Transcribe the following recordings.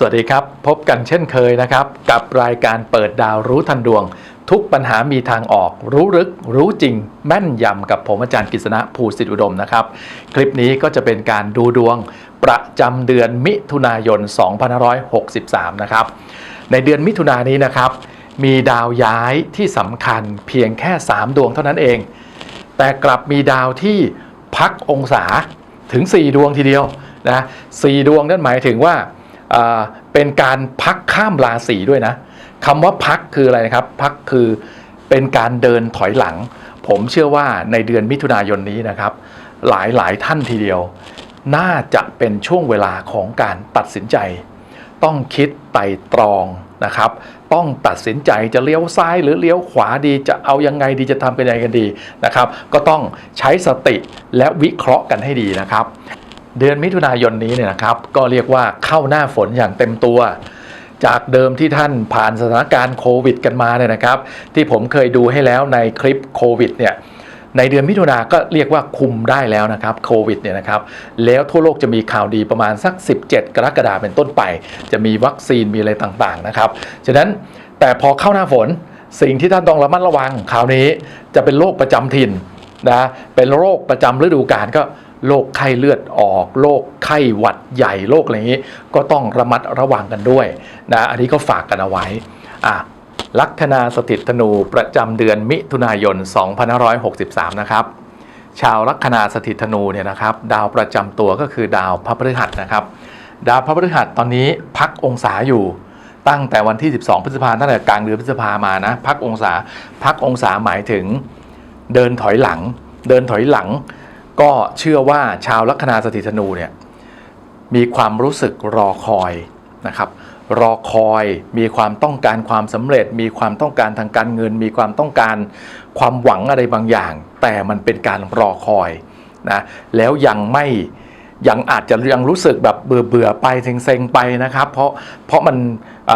สวัสดีครับ พบกันเช่นเคยนะครับ กับรายการเปิดดาวรู้ทันดวง ทุกปัญหามีทางออก รู้ลึก รู้จริง แม่นยำกับผมอาจารย์กฤษณะภูสิทธิอุดมนะครับ คลิปนี้ก็จะเป็นการดูดวงประจำเดือนมิถุนายน 2563 นะครับ ในเดือนมิถุนายนนี้นะครับ มีดาวย้ายที่สำคัญเพียงแค่ 3 ดวงเท่านั้นเอง แต่กลับมีดาวที่พักองศาถึง 4 ดวงทีเดียวนะสดวงนั่นหมายถึงว่าอ่า เป็นการพักข้ามราศีด้วยนะคำว่าพักคืออะไรนะครับ พักคือเป็นการเดินถอยหลัง ผมเชื่อว่าในเดือนมิถุนายนนี้นะครับ หลายหลายท่านทีเดียว น่าจะเป็นช่วงเวลาของการตัดสินใจ ต้องคิดไตร่ตรองนะครับ ต้องตัดสินใจจะเลี้ยวซ้ายหรือเลี้ยวขวาดีจะเอายังไงดีจะทำกันยังไงกันดีนะครับ ก็ต้องใช้สติและวิเคราะห์กันให้ดีนะครับ เดือนมิถุนายนนี้เนี่ยนะครับ ก็เรียกว่าเข้าหน้าฝนอย่างเต็มตัว จากเดิมที่ท่านผ่านสถานการณ์โควิด กันมาเนี่ยนะครับ ที่ผมเคยดูให้แล้วในคลิปโควิดเนี่ยในเดือนมิถุนาก็เรียกว่าคุมได้แล้วนะครับโควิดเนี่ยนะครับแล้วทั่วโลกจะมีข่าวดีประมาณสัก 17 กรกฎาคมเป็นต้นไป จะมีวัคซีนมีอะไรต่างๆนะครับฉะนั้นแต่พอเข้าหน้าฝนสิ่งที่ท่านต้องระมัดระวังคราวนี้จะเป็นโรคประจำถิ่นนะเป็นโรคประจำฤดูกาลก็ โรคไข้เลือดออกโรคไข้หวัดใหญ่โรคอะไรอย่างนี้ ก็ต้องระมัดระวังกันด้วยนะอันนี้ก็ฝากกันเอาไว้อะลัคนาสถิตธนูประจำเดือนมิถุนายน 2563 นะครับ ชาวลัคนาสถิตธนูเนี่ยนะครับ ดาวประจำตัวก็คือดาวพระพฤหัสนะครับ ดาวพระพฤหัสตอนนี้พักองศาอยู่ตั้งแต่วันที่ 12 พฤษภาตั้งแต่กลางเดือนพฤษภามานะ พักองศาพักองศาหมายถึงเดินถอยหลัง เดินถอยหลัง ก็เชื่อว่าชาวลัคนาสถิตธนูเนี่ยมีความรู้สึกรอคอยนะครับรอคอยมีความต้องการความสำเร็จ มีความต้องการทางการเงิน มีความต้องการความหวังอะไรบางอย่าง แต่มันเป็นการรอคอยนะแล้วยังไม่ยังอาจจะยังรู้สึกแบบเบื่อเบื่อไปเซ็งๆไปนะครับ เพราะเพราะมัน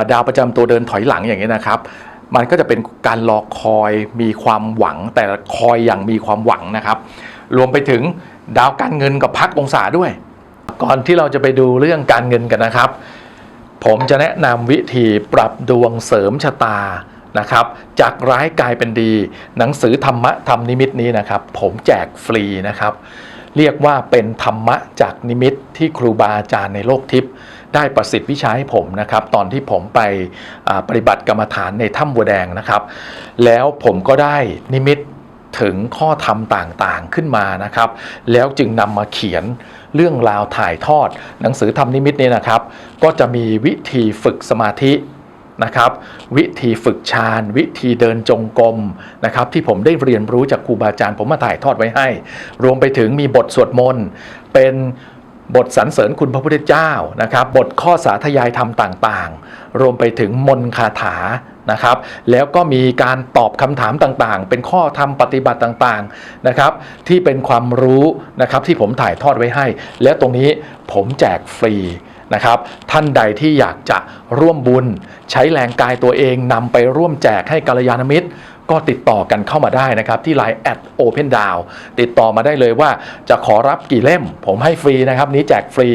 าดาวประจำตัวเดินถอยหลังอย่างนี้นะครับ มันก็จะเป็นการรอคอยมีความหวังแต่คอยอย่างมีความหวังนะครับ รวมไปถึงดาวการเงินกับพักองศาด้วย ก่อนที่เราจะไปดูเรื่องการเงินกันนะครับ ผมจะแนะนำวิธีปรับดวงเสริมชะตานะครับ จากร้ายกลายเป็นดี หนังสือธรรมะธรรมนิมิตนี้นะครับ ผมแจกฟรีนะครับ เรียกว่าเป็นธรรมะจากนิมิตที่ครูบาอาจารย์ในโลกทิพย์ได้ประสิทธิ์วิชาให้ผมนะครับ ตอนที่ผมไปปฏิบัติกรรมฐานในถ้ำบัวแดงนะครับ แล้วผมก็ได้นิมิต ถึงข้อธรรมต่างๆขึ้นมานะครับ แล้วจึงนำมาเขียนเรื่องราวถ่ายทอด หนังสือธรรมนิมิตเนี่ยนะครับ ก็จะมีวิธีฝึกสมาธินะครับวิธีฝึกฌานวิธีเดินจงกรมนะครับที่ผมได้เรียนรู้จากครูบาอาจารย์ผมมาถ่ายทอดไว้ให้ รวมไปถึงมีบทสวดมนต์เป็นบทสรรเสริญคุณพระพุทธเจ้านะครับ บทข้อสาธยายธรรมต่างๆ รวมไปถึงมนคาถานะครับ แล้วก็มีการตอบคำถามต่างๆ เป็นข้อธรรมปฏิบัติต่างๆนะครับ ที่เป็นความรู้นะครับที่ผมถ่ายทอดไว้ให้ แล้วตรงนี้ผมแจกฟรีนะครับ ท่านใดที่อยากจะร่วมบุญ ใช้แรงกายตัวเองนำไปร่วมแจกให้กัลยาณมิตร ก็ติดต่อกันเข้ามาได้นะครับ ที่ Line แอด Open d o w n ติดต่อมาได้เลยว่าจะขอรับกี่เล่ม ผมให้ฟรีนะครับ นี้แจกฟรี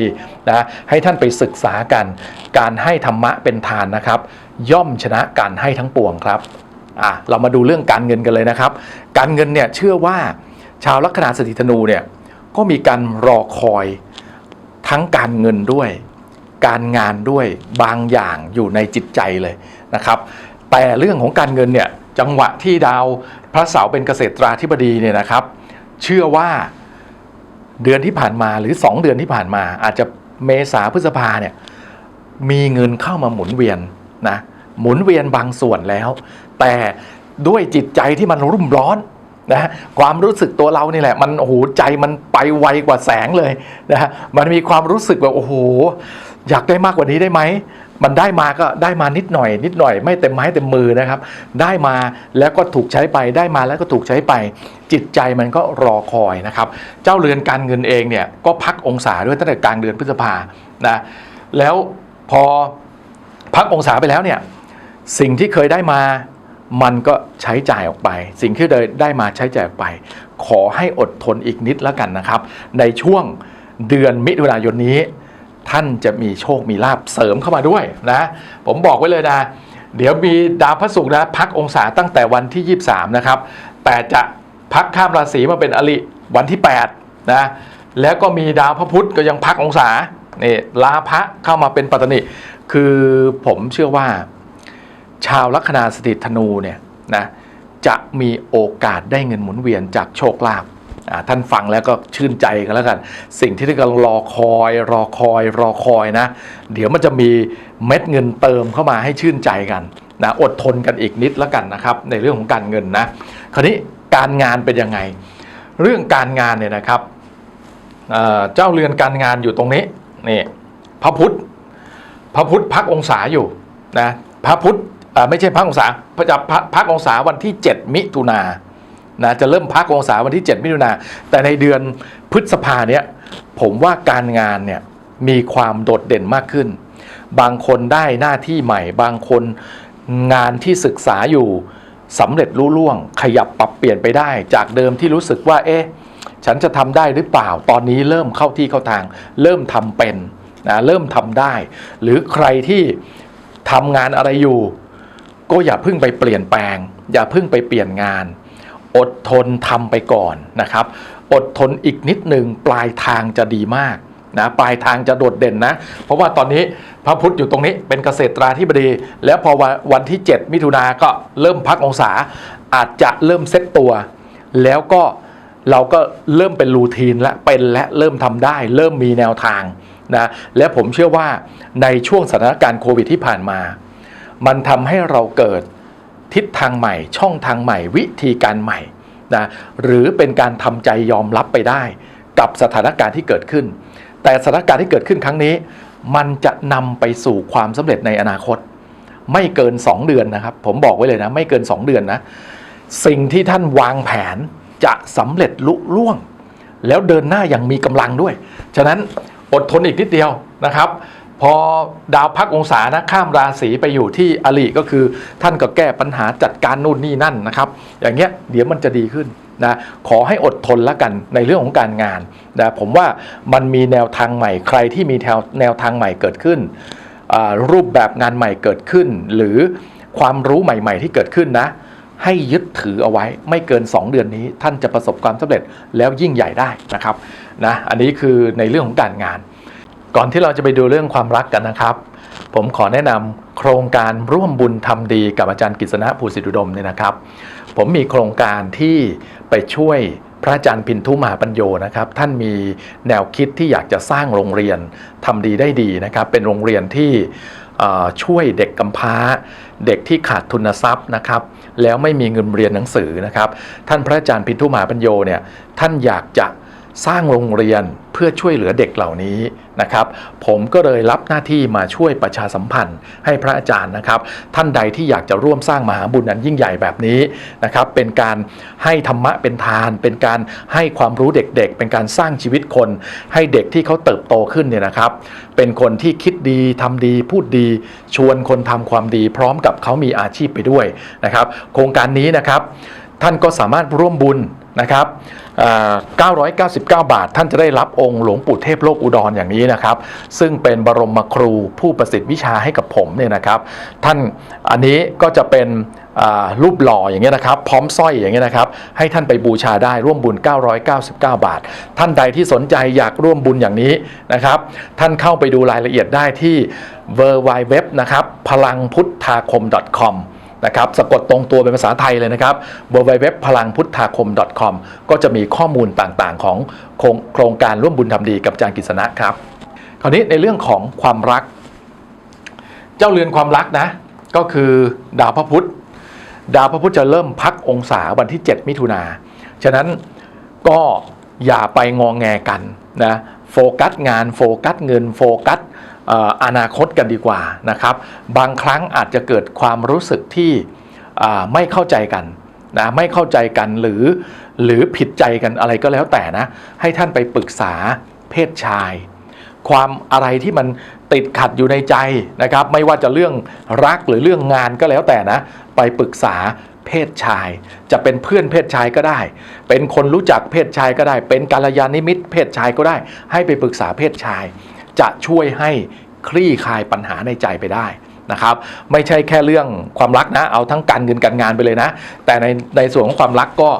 นะให้ท่านไปศึกษากัน การให้ธรรมะเป็นทานนะครับ ย่อมชนะการให้ทั้งปวงครับอะเรามาดูเรื่องการเงินกันเลยนะครับ การเงินเนี่ยเชื่อว่าชาวลัคนาสถิตธนูเนี่ยก็มีการรอคอยทั้งการเงินด้วย การงานด้วยบางอย่างอยู่ในจิตใจเลยนะครับ แต่เรื่องของการเงินเนี่ย จังหวะที่ดาวพระเสาร์เป็นเกษตราธิบดีเนี่ยนะครับ เชื่อว่าเดือนที่ผ่านมาหรือ 2 เดือนที่ผ่านมา อาจจะเมษาพฤษภาเนี่ยมีเงินเข้ามาหมุนเวียนนะหมุนเวียนบางส่วนแล้ว แต่ด้วยจิตใจที่มันรุ่มร้อนนะความรู้สึกตัวเรานี่แหละ มันโอ้โหใจมันไปไวกว่าแสงเลยนะมันมีความรู้สึกแบบโอ้โหอยากได้มากกว่านี้ได้ไหม มันได้มาก็ได้มานิดหน่อย นิดหน่อยไม่เต็มไม้เต็มมือนะครับ ได้มาแล้วก็ถูกใช้ไปได้มาแล้วก็ถูกใช้ไป จิตใจมันก็รอคอยนะครับ เจ้าเรือนการเงินเองเนี่ยก็พักองศาด้วยตั้งแต่กลางเดือนพฤษภานะแล้วพอพักองศาไปแล้วเนี่ยสิ่งที่เคยได้มามันก็ใช้จ่ายออกไป สิ่งที่ได้มาใช้จ่ายออกไป ขอให้อดทนอีกนิดแล้วกันนะครับ ในช่วงเดือนมิถุนายนนี้ ท่านจะมีโชคมีลาบเสริมเข้ามาด้วยนะผมบอกไว้เลยนะ เดี๋ยวมีดาวพระศุกร์นะพักองศาตั้งแต่วันที่ 23 นะครับ แต่จะพักข้ามราศีมาเป็นอริวันที่ 8 นะ แล้วก็มีดาวพระพุธก็ยังพักองศานี่ลาพระเข้ามาเป็นปัตตนิคือผมเชื่อว่า ชาวลัคนาสถิตธนูเนี่ยนะจะมีโอกาสได้เงินหมุนเวียนจากโชคลาภ ท่านฟังแล้วก็ชื่นใจกันแล้วกัน สิ่งที่ท่านกำลังรอคอย รอคอย รอคอยนะ เดี๋ยวมันจะมีเม็ดเงินเติมเข้ามาให้ชื่นใจกันนะอดทนกันอีกนิดแล้วกันนะครับในเรื่องของการเงินนะคราวนี้การงานเป็นยังไง เรื่องการงานเนี่ยนะครับเเจ้าเรือนการงานอยู่ตรงนี้นี่พระพุทธพระพุทธพักองศาอยู่นะพระพุทธไม่ใช่พักองศาพระจะพักพักองศาวันที่ 7 มิถุนา นะจะเริ่มพักองศาวันที่ 7 มิถุนาแต่ในเดือนพฤษภาเนี่ยผมว่าการงานเนี่ยมีความโดดเด่นมากขึ้น บางคนได้หน้าที่ใหม่ บางคนงานที่ศึกษาอยู่สำเร็จรุ่ล่วง ขยับปรับเปลี่ยนไปได้ จากเดิมที่รู้สึกว่า เอ๊ะ ฉันจะทำได้หรือเปล่า ตอนนี้เริ่มเข้าที่เข้าทาง เริ่มทำเป็นนะเริ่มทำได้ หรือใครที่ทำงานอะไรอยู่ ก็อย่าเพิ่งไปเปลี่ยนแปลง อย่าเพิ่งไปเปลี่ยนงาน อดทนทำไปก่อนนะครับ อดทนอีกนิดหนึ่งปลายทางจะดีมากนะปลายทางจะโดดเด่นนะ เพราะว่าตอนนี้พระพุทธอยู่ตรงนี้เป็นเกษตราธิบดี แล้วพอวันวันที่ 7 มิถุนาก็เริ่มพักองศา อาจจะเริ่มเซ็ตตัว แล้วก็เราก็เริ่มเป็นรูทีนและเป็นและเริ่มทำได้ เริ่มมีแนวทางนะและผมเชื่อว่าในช่วงสถานการณ์โควิดที่ผ่านมา มันทำให้เราเกิด ทิศทางใหม่ ช่องทางใหม่ วิธีการใหม่นะหรือเป็นการทำใจยอมรับไปได้ กับสถานการณ์ที่เกิดขึ้น แต่สถานการณ์ที่เกิดขึ้นครั้งนี้ มันจะนำไปสู่ความสำเร็จในอนาคต ไม่เกิน 2 เดือนนะครับ ผมบอกไว้เลยนะ ไม่เกิน 2 เดือนนะ สิ่งที่ท่านวางแผนจะสำเร็จลุล่วง แล้วเดินหน้าอย่างมีกำลังด้วย ฉะนั้นอดทนอีกนิดเดียวนะครับ พอดาวพักองศานะข้ามราศีไปอยู่ที่อลิก็คือ ท่านก็แก้ปัญหาจัดการนู่นนี่นั่นนะครับ อย่างเงี้ยเดี๋ยวมันจะดีขึ้นนะขอให้อดทนละกันในเรื่องของการงานนะผมว่ามันมีแนวทางใหม่ใครที่มีแนวแนวทางใหม่เกิดขึ้น รูปแบบงานใหม่เกิดขึ้น หรือความรู้ใหม่ ๆ ที่เกิดขึ้นนะให้ยึดถือเอาไว้ไม่เกิน 2 เดือนนี้ ท่านจะประสบความสำเร็จแล้วยิ่งใหญ่ได้นะครับนะอันนี้คือในเรื่องของการงาน ก่อนที่เราจะไปดูเรื่องความรักกันนะครับ ผมขอแนะนำโครงการร่วมบุญทำดีกับอาจารย์กฤษณะภูสิทธุดมเนี่ยนะครับ ผมมีโครงการที่ไปช่วยพระอาจารย์พินทุมหาปัญโยนะครับ ท่านมีแนวคิดที่อยากจะสร้างโรงเรียนทำดีได้ดีนะครับ เป็นโรงเรียนที่ช่วยเด็กกำพร้า เด็กที่ขาดทุนทรัพย์นะครับ แล้วไม่มีเงินเรียนหนังสือนะครับ ท่านพระอาจารย์พินทุมหาปัญโยเนี่ยท่านอยากจะ สร้างโรงเรียนเพื่อช่วยเหลือเด็กเหล่านี้นะครับ ผมก็เลยรับหน้าที่มาช่วยประชาสัมพันธ์ให้พระอาจารย์นะครับ ท่านใดที่อยากจะร่วมสร้างมหาบุญอันยิ่งใหญ่แบบนี้นะครับ เป็นการให้ธรรมะเป็นทาน เป็นการให้ความรู้เด็กๆ เป็นการสร้างชีวิตคน ให้เด็กที่เขาเติบโตขึ้นเนี่ยนะครับ เป็นคนที่คิดดีทำดีพูดดี ชวนคนทำความดี พร้อมกับเขามีอาชีพไปด้วยนะครับ โครงการนี้นะครับ ท่านก็สามารถร่วมบุญ นะครับ999 บาท ท่านจะได้รับองค์หลวงปู่เทพโลกอุดรอย่างนี้นะครับ ซึ่งเป็นบรมครูผู้ประสิทธิ์วิชาให้กับผมเนี่ยนะครับ ท่านอันนี้ก็จะเป็นรูปหล่ออย่างเงี้ยนะครับ พร้อมสร้อยอย่างเงี้ยนะครับ ให้ท่านไปบูชาได้ร่วมบุญ 999 บาท ท่านใดที่สนใจอยากร่วมบุญอย่างนี้นะครับ ท่านเข้าไปดูรายละเอียดได้ที่ w w w นะครับพลังพุทธาคม .com นะครับสะกดตรงตัวเป็นภาษาไทยเลยนะครับ w w w พลังพุทธาคม .com ก็จะมีข้อมูลต่างๆ ของโครงโครงการร่วมบุญทำดีกับอาจารย์กฤษณะครับ คราวนี้ในเรื่องของความรัก เจ้าเรือนความรักนะ ก็คือดาวพระพุธดาวพระพุธจะเริ่มพักองศาวันที่ 7 มิถุนาฉะนั้นก็อย่าไปงองแงกันนะโฟกัสงานโฟกัสเงินโฟกัส อนาคตกันดีกว่านะครับ บางครั้งอาจจะเกิดความรู้สึกที่ไม่เข้าใจกันนะไม่เข้าใจกันหรือหรือผิดใจกันอะไรก็แล้วแต่นะ ให้ท่านไปปรึกษาเพศชาย ความอะไรที่มันติดขัดอยู่ในใจนะครับ ไม่ว่าจะเรื่องรักหรือเรื่องงานก็แล้วแต่นะ ไปปรึกษาเพศชาย จะเป็นเพื่อนเพศชายก็ได้ เป็นคนรู้จักเพศชายก็ได้ เป็นกัลยาณมิตรเพศชายก็ได้ ให้ไปปรึกษาเพศชาย จะช่วยให้คลี่คลายปัญหาในใจไปได้นะครับไม่ใช่แค่เรื่องความรักนะ เอาทั้งการเงินการงานไปเลยนะ แต่ในในส่วนของความรักก็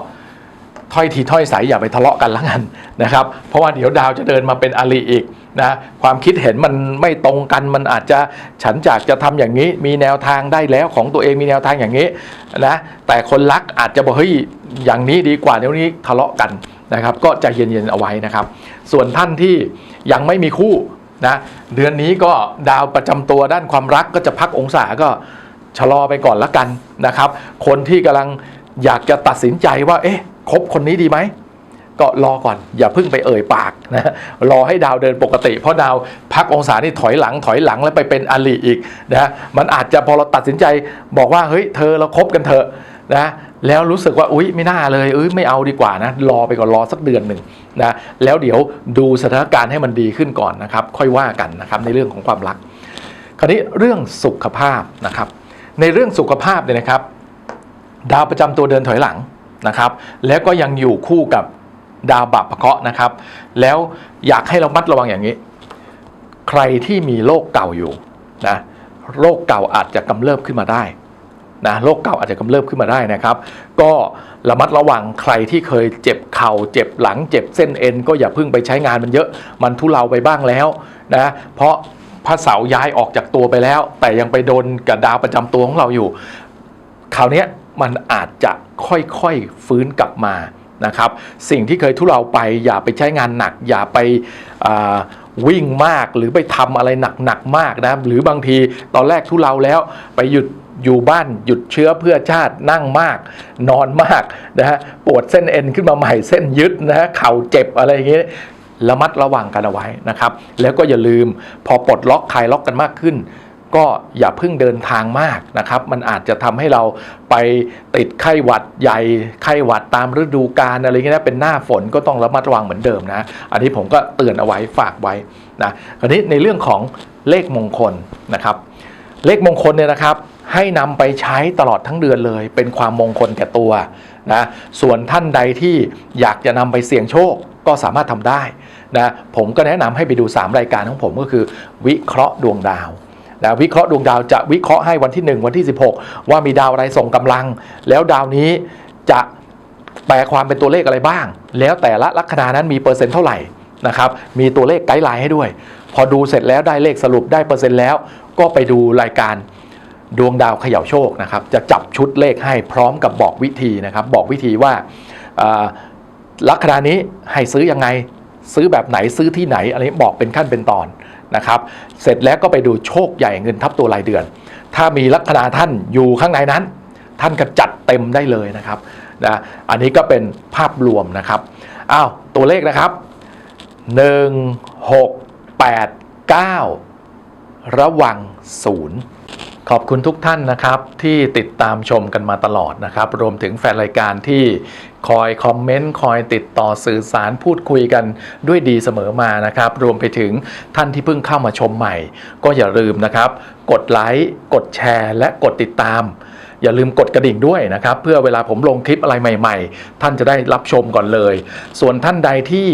ถ้อยทีถ้อยใสอย่าไปทะเลาะกันละกันนะครับ เพราะว่าเดี๋ยวดาวจะเดินมาเป็นอริอีกนะความคิดเห็นมันไม่ตรงกันมันอาจจะฉันจากจะทำอย่างนี้ มีแนวทางได้แล้วของตัวเองมีแนวทางอย่างนี้นะแต่คนรักอาจจะบอกเฮ้ยอย่างนี้ดีกว่าเดี๋ยวนี้ทะเลาะกันนะครับ ก็ใจเย็นๆเอาไว้นะครับ ส่วนท่านที่ยังไม่มีคู่ นะเดือนนี้ก็ดาวประจำตัวด้านความรักก็จะพักองศาก็ชะลอไปก่อนละกันนะครับ คนที่กำลังอยากจะตัดสินใจว่า เอ๊ะคบคนนี้ดีไหมก็รอก่อนอย่าเพิ่งไปเอ่ยปากนะรอให้ดาวเดินปกติ เพราะดาวพักองศานี่ถอยหลังถอยหลังแล้วไปเป็นอลิอีกนะมันอาจจะพอเราตัดสินใจบอกว่าเฮ้ยเธอเราคบกันเถอะนะ แล้วรู้สึกว่าอุ๊ยไม่น่าเลยเอ้ยไม่เอาดีกว่านะรอไปก่อนรอสักเดือนหนึ่งนะแล้วเดี๋ยวดูสถานการณ์ให้มันดีขึ้นก่อนนะครับ ค่อยว่ากันนะครับในเรื่องของความรัก คราวนี้เรื่องสุขภาพนะครับ ในเรื่องสุขภาพเนี่ยนะครับ ดาวประจำตัวเดินถอยหลังนะครับ แล้วก็ยังอยู่คู่กับดาวบัพเคาะนะครับ แล้วอยากให้เรามัดระวังอย่างนี้ ใครที่มีโรคเก่าอยู่นะโรคเก่าอาจจะกำเริบขึ้นมาได้ นะโรคเก่าอาจจะกำเริบขึ้นมาได้นะครับ ก็ระมัดระวังใครที่เคยเจ็บเข่าเจ็บหลังเจ็บเส้นเอ็นก็อย่าเพิ่งไปใช้งานมันเยอะมันทุเลาไปบ้างแล้วนะเพราะพระเสาย้ายออกจากตัวไปแล้ว แต่ยังไปโดนกับดาวประจำตัวของเราอยู่ คราวนี้มันอาจจะค่อยๆฟื้นกลับมานะครับ สิ่งที่เคยทุเลาไปอย่าไปใช้งานหนัก อย่าไปวิ่งมากหรือไปทำอะไรหนักๆมากนะหรือบางทีตอนแรกทุเลาแล้วไปหยุด อยู่บ้านหยุดเชื้อเพื่อชาตินั่งมาก นอนมากนะฮะปวดเส้นเอ็นขึ้นมาใหม่เส้นยึดนะฮะเข่าเจ็บอะไรอย่างเงี้ยระมัดระวังกันเอาไว้นะครับ แล้วก็อย่าลืมพอปลดล็อกคลายล็อกกันมากขึ้น ก็อย่าเพิ่งเดินทางมากนะครับ มันอาจจะทำให้เราไปติดไข้หวัดใหญ่ไข้หวัดตามฤดูกาลอะไรเงี้ยนะเป็นหน้าฝนก็ต้องระมัดระวังเหมือนเดิมนะ อันนี้ผมก็เตือนเอาไว้ฝากไว้นะคราวนี้ในเรื่องของเลขมงคลนะครับ เลขมงคลเนี่ยนะครับ ให้นำไปใช้ตลอดทั้งเดือนเลย เป็นความมงคลแก่ตัวนะส่วนท่านใดที่อยากจะนำไปเสี่ยงโชคก็สามารถทำได้นะผมก็แนะนำให้ไปดู 3 รายการของผมก็คือ วิเคราะห์ดวงดาวนะวิเคราะห์ดวงดาวจะวิเคราะห์ให้วันที่ 1 วันที่ 16 ว่ามีดาวอะไรส่งกำลัง แล้วดาวนี้จะแปลความเป็นตัวเลขอะไรบ้าง แล้วแต่ละลัคนานั้นมีเปอร์เซ็นต์เท่าไหร่นะครับมีตัวเลขไกด์ไลน์ให้ด้วย พอดูเสร็จแล้วได้เลขสรุปได้เปอร์เซ็นต์แล้ว ก็ไปดูรายการ ดวงดาวเขย่าโชคนะครับจะจับชุดเลขให้พร้อมกับบอกวิธีนะครับบอกวิธีว่าลัคนานี้ให้ซื้อยังไงซื้อแบบไหนซื้อที่ไหนอะไรบอกเป็นขั้นเป็นตอนนะครับ เสร็จแล้วก็ไปดูโชคใหญ่เงินทับตัวรายเดือน ถ้ามีลัคนาท่านอยู่ข้างในนั้น ท่านก็จัดเต็มได้เลยนะครับนะอันนี้ก็เป็นภาพรวมนะครับอ้าวตัวเลขนะครับ 1 6 8 9 ระวังศูนย์ ขอบคุณทุกท่านนะครับที่ติดตามชมกันมาตลอดนะครับ รวมถึงแฟนรายการที่คอยคอมเมนต์คอยติดต่อสื่อสารพูดคุยกันด้วยดีเสมอมานะครับ รวมไปถึงท่านที่เพิ่งเข้ามาชมใหม่ ก็อย่าลืมนะครับ กดไลค์กดแชร์และกดติดตาม อย่าลืมกดกระดิ่งด้วยนะครับ เพื่อเวลาผมลงคลิปอะไรใหม่ ๆ ท่านจะได้รับชมก่อนเลย ส่วนท่านใดที่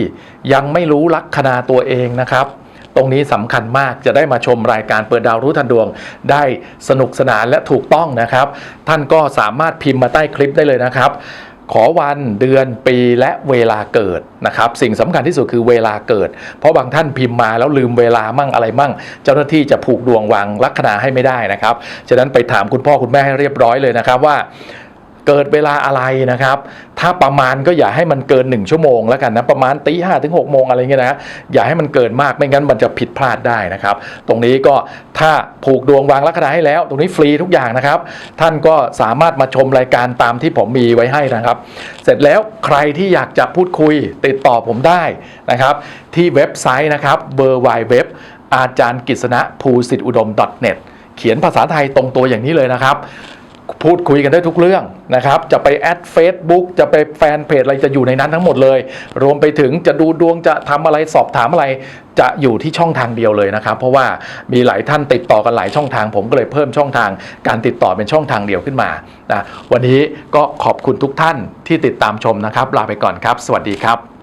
ยังไม่รู้ลักคนาตัวเองนะครับ รงนี้สำคัญมากจะได้มาชมรายการเปิดดาวรู้ทันดวง ได้สนุกสนานและถูกต้องนะครับ ท่านก็สามารถพิมพ์มาใต้คลิปได้เลยนะครับขอวันเดือนปีและเวลาเกิดนะครับ สิ่งสำคัญที่สุดคือเวลาเกิด เพราะบางท่านพิมพ์มาแล้วลืมเวลามั่งอะไรมั่ง เจ้าหน้าที่จะผูกดวงวางลัคนาให้ไม่ได้นะครับฉะนั้นไปถามคุณพ่อคุณแม่ให้เรียบร้อยเลยนะครับว่า เกิดเวลาอะไรนะครับ ถ้าประมาณก็อย่าให้มันเกิน 1 ชั่วโมงแล้วกันนะประมาณตีห้าถึง6โมงอะไรเงี้ยนะอย่าให้มันเกินมากไม่งั้นมันจะผิดพลาดได้นะครับ ตรงนี้ก็ถ้าผูกดวงวางลัคนาให้แล้ว ตรงนี้ฟรีทุกอย่างนะครับ ท่านก็สามารถมาชมรายการตามที่ผมมีไว้ให้นะครับ เสร็จแล้วใครที่อยากจะพูดคุยติดต่อผมได้นะครับ ที่เว็บไซต์นะครับ w w w อาจารย์กิษณะภูสิทธิอุดม .net เขียนภาษาไทยตรงตัวอย่างนี้เลยนะครับ พูดคุยกันได้ทุกเรื่องนะครับ จะไปแอด Facebook จะไปแฟนเพจอะไรจะอยู่ในนั้นทั้งหมดเลย รวมไปถึงจะดูดวงจะทำอะไรสอบถามอะไร จะอยู่ที่ช่องทางเดียวเลยนะครับ เพราะว่ามีหลายท่านติดต่อกันหลายช่องทาง ผมก็เลยเพิ่มช่องทาง การติดต่อเป็นช่องทางเดียวขึ้นมานะวันนี้ก็ขอบคุณทุกท่านที่ติดตามชมนะครับ ลาไปก่อนครับ สวัสดีครับ